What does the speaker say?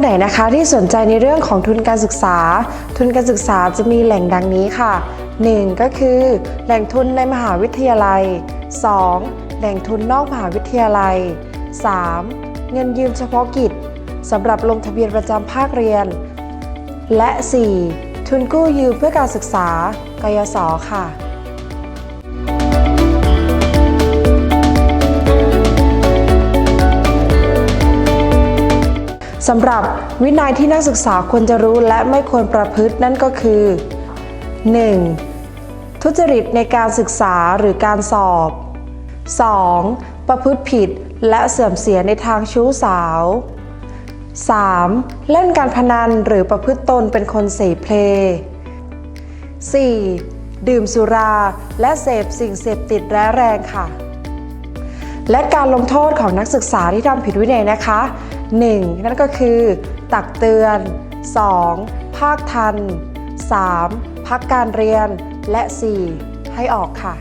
ไหนนะคะที่สนใจในเรื่องของทุนการศึกษา ทุนการศึกษาจะมีแหล่งดังนี้ค่ะ 1. ก็คือ แหล่งทุนในมหาวิทยาลัย 2. แหล่งทุนนอกมหาวิทยาลัย 3. เงินยืมเฉพาะกิจสำหรับลงทะเบียนประจำภาคเรียน และ 4. ทุนกู้ยืมเพื่อการศึกษา กยศค่ะ สำหรับวินัยที่นักศึกษาควรจะรู้และไม่ควรประพฤตินั่นก็คือ 1. ทุจริตในการศึกษาหรือการสอบ 2. ประพฤติผิดและเสื่อมเสียในทางชู้สาว 3. เล่นการพนันหรือประพฤติตนเป็นคนเสเพล 4. ดื่มสุราและเสพสิ่งเสพติดร้ายแรงค่ะ และการลงโทษของนักศึกษาที่ทำผิดวินัยนะคะ 1. นั่นก็คือ ตักเตือน 2. ภาคทัน 3. พักการเรียน และ 4. ให้ออกค่ะ